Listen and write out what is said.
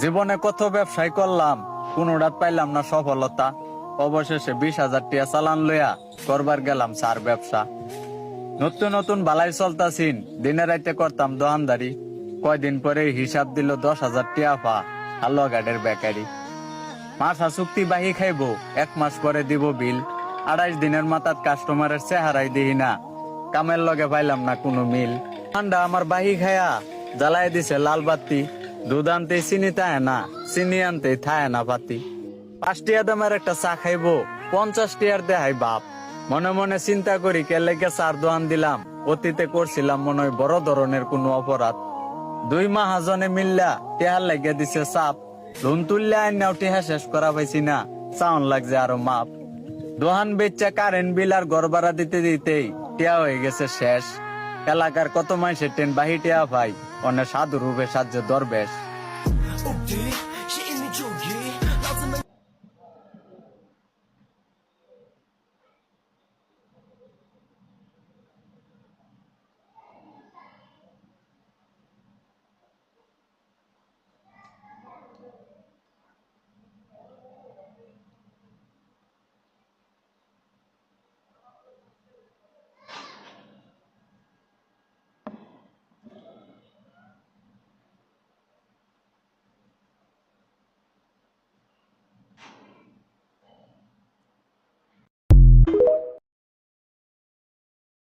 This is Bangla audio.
জীবনে কত ব্যবসায় করলাম কোনোটাত পাইলাম না সফলতা। অবশেষে বিশ হাজার টিয়া চালান লইয়া করবার গেলাম সার ব্যবসা। নতুন নতুন বালাই চলতাছিন, দিনে রাইতে করতাম দোকানদারি কয়দিন পরে হিসাব দিল দশ হাজার টিয়া পা আলো গাডের বেকারি। মাসা চুক্তি বাহি খাইব, এক মাস পরে দিব বিল। আড়াইশ দিনের মাথাত কাস্টমারের চেহারাই দিহি না, কামের লগে পাইলাম না কোনো মিল। ঠান্ডা আমার বাহি খায়া জ্বালাই দিছে লাল বাতি। দুধ আনতে চিনি থায় না? চিনি আনতে থায় না পাতি। পাঁচ টিয়া দামের একটা চা খাইবো পঞ্চাশ টিয়ার দেহাই বাপ। মনে মনে চিন্তা করি, কে লেগে চার দোয়ান দিলাম, অতীতে করছিলাম মনে হয় বড় ধরনের কোনো অপরাধ। দুই মাহাজনে মিল্লা, টেহার লাগিয়ে দিছে চাপ লোন তুললে আইনাও টেহা শেষ করা পাইছি না, চাউন লাগছে আরও মাপ। দোহান বেচা কারেন্ট বিল আর ভাড়া দিতে দিতেই টিয়া হয়ে গেছে শেষ। এলাকার কত মাইসের ট্রেন বাহিটিয়া ভাই অন্য সাধু রূপে সাহায্য দরবেশ।